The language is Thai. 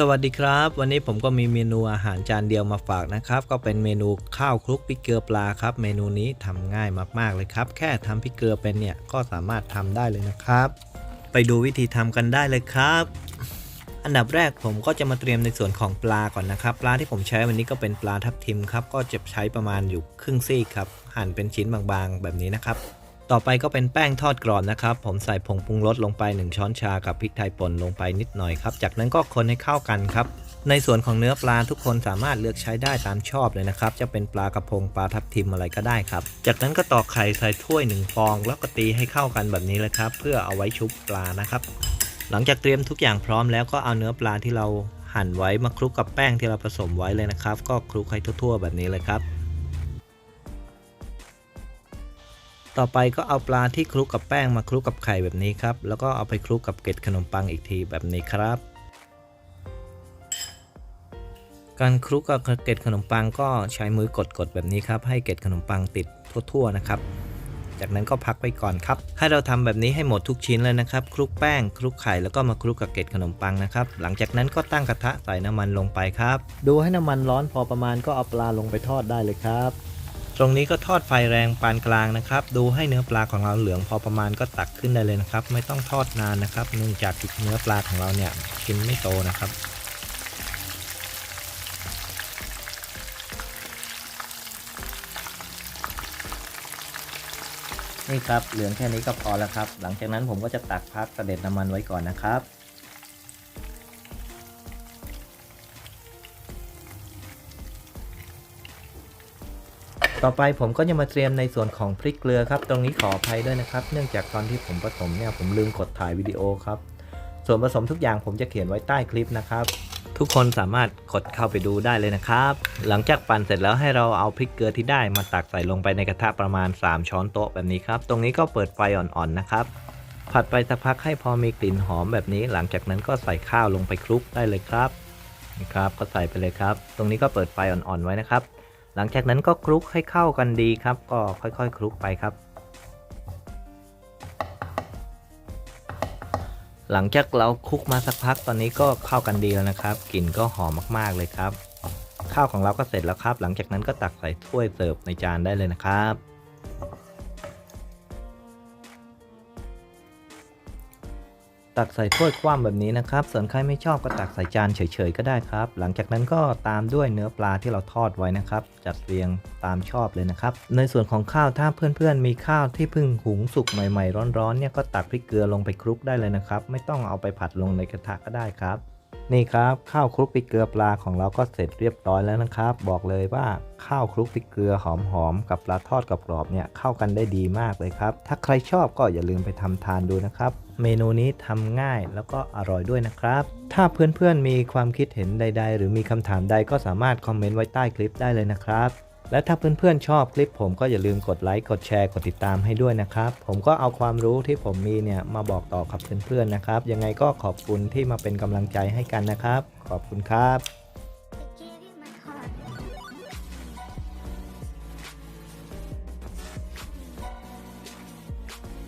สวัสดีครับ วันนี้ผมก็มีเมนูอาหารจานเดียวมาฝากนะครับ ก็เป็นเมนูข้าวคลุกพริกเกลือปลาครับ เมนูนี้ทำง่ายมากๆเลยครับ แค่ทำพริกเกลือเป็นเนี่ยก็สามารถทำได้เลยนะครับ ไปดูวิธีทำกันได้เลยครับ อันดับแรกผมก็จะมาเตรียมในส่วนของปลาก่อนนะครับ ปลาที่ผมใช้วันนี้ก็เป็นปลาทับทิมครับ ก็จะใช้ประมาณอยู่ครึ่งซี่ครับ หั่นเป็นชิ้นบางๆ แบบนี้นะครับ ต่อไปก็เป็นแป้งทอดกรอบนะครับ ผมใส่ผงปรุงรสลงไป 1 ช้อนชากับพริกไทยป่นลงไปนิดหน่อยครับ จากนั้นก็คนให้เข้ากันครับ ในส่วนของเนื้อปลาทุกคนสามารถเลือกใช้ได้ตามชอบเลยนะครับ จะเป็นปลากระพงปลาทับทิมอะไรก็ได้ครับ จากนั้นก็ตอกไข่ใส่ถ้วย1ฟอง แล้วก็ตีให้เข้ากันแบบนี้เลยครับ เพื่อเอาไว้ชุบปลานะครับ หลังจากเตรียมทุกอย่างพร้อมแล้วก็เอาเนื้อปลาที่เราหั่นไว้มาคลุกกับแป้งที่เราผสมไว้เลยนะครับ ก็คลุกให้ทั่วๆ แบบนี้เลยครับ ต่อไปก็เอาปลาที่คลุกกับแป้งมาคลุกกับไข่แบบนี้ครับ แล้วก็เอาไปคลุกกับเกล็ดขนมปังอีกทีแบบนี้ครับ การคลุกกับเกล็ดขนมปังก็ใช้มือกดๆแบบนี้ครับ ให้เกล็ดขนมปังติดทั่วๆนะครับ จากนั้นก็พักไปก่อนครับ ให้เราทำแบบนี้ให้หมดทุกชิ้นเลยนะครับ คลุกแป้ง คลุกไข่แล้วก็มาคลุกกับเกล็ดขนมปังนะครับ หลังจากนั้นก็ตั้งกระทะใส่น้ำมันลงไปครับ ดูให้น้ำมันร้อนพอประมาณก็เอาปลาลงไปทอดได้เลยครับ ตรงนี้ก็ทอดไฟแรงปานกลางนะครับ ดูให้เนื้อปลาของเราเหลืองพอประมาณก็ตักขึ้นได้เลยนะครับ ไม่ต้องทอดนานนะครับ เนื่องจากเนื้อปลาของเราเนี่ยชิ้นไม่โตนะครับนี่ครับเหลืองแค่นี้ก็พอแล้วครับ หลังจากนั้นผมก็จะตักพักเสด็จน้ำมันไว้ก่อนนะครับ ต่อไปผมก็จะมาเตรียมในส่วนของพริกเกลือครับ ตรงนี้ขออภัยด้วยนะครับ เนื่องจากตอนที่ผมผสมเนี่ยผมลืมกดถ่ายวิดีโอครับ ส่วนผสมทุกอย่างผมจะเขียนไว้ใต้คลิปนะครับ ทุกคนสามารถกดเข้าไปดูได้เลยนะครับ หลังจากปั่นเสร็จแล้วให้เราเอาพริกเกลือที่ได้มาตักใส่ลงไปในกระทะประมาณ 3 ช้อนโต๊ะแบบนี้ครับ ตรงนี้ก็เปิดไฟอ่อนๆนะครับ ผัดไปสักพักให้พอมีกลิ่นหอมแบบนี้ หลังจากนั้นก็ใส่ข้าวลงไปคลุกได้เลยครับ นี่ครับก็ใส่ไปเลยครับ ตรงนี้ก็เปิดไฟอ่อนๆไว้นะครับ หลังจากนั้นก็คลุกให้เข้ากันดีครับ ก็ค่อยๆ คลุกไปครับ หลังจากเราคลุกมาสักพักตอนนี้ก็เข้ากันดีแล้วนะครับกลิ่นก็หอมมากๆเลยครับ ข้าวของเราก็เสร็จแล้วครับ หลังจากนั้นก็ตักใส่ถ้วยเสิร์ฟในจานได้เลยนะครับ ตักใส่ถ้วยคว่ำแบบนี้นะครับ ส่วนใครไม่ชอบก็ตักใส่จานเฉยๆก็ได้ครับ หลังจากนั้นก็ตามด้วยเนื้อปลาที่เราทอดไว้นะครับ จัดเรียงตามชอบเลยนะครับ ในส่วนของข้าวถ้าเพื่อนๆ มีข้าวที่เพิ่งหุงสุกใหม่ๆ ร้อนๆเนี่ยก็ตักพริกเกลือลงไปคลุกได้เลยนะครับ ไม่ต้องเอาไปผัดลงในกระทะก็ได้ครับ นี่ครับข้าวคลุกพริกเกลือปลาของเราก็เสร็จเรียบร้อยแล้วนะครับ บอกเลยว่าข้าวคลุกพริกเกลือหอมๆกับปลาทอดกรอบๆเนี่ยเข้ากันได้ดีมากเลยครับ ถ้าใครชอบก็อย่าลืมไปทำทานดูนะครับ เมนูนี้ทำง่ายแล้วก็อร่อยด้วยนะครับ ถ้าเพื่อนๆมีความคิดเห็นใด ๆ หรือมีคำถามใดก็สามารถคอมเมนต์ไว้ใต้คลิปได้เลยนะครับ และถ้าเพื่อนๆชอบคลิปผมก็อย่าลืมกดไลค์กดแชร์กดติดตามให้ด้วยนะครับ ผมก็เอาความรู้ที่ผมมีเนี่ยมาบอกต่อกับเพื่อนๆนะครับ ยังไงก็ขอบคุณที่มาเป็นกำลังใจให้กันนะครับ ขอบคุณครับ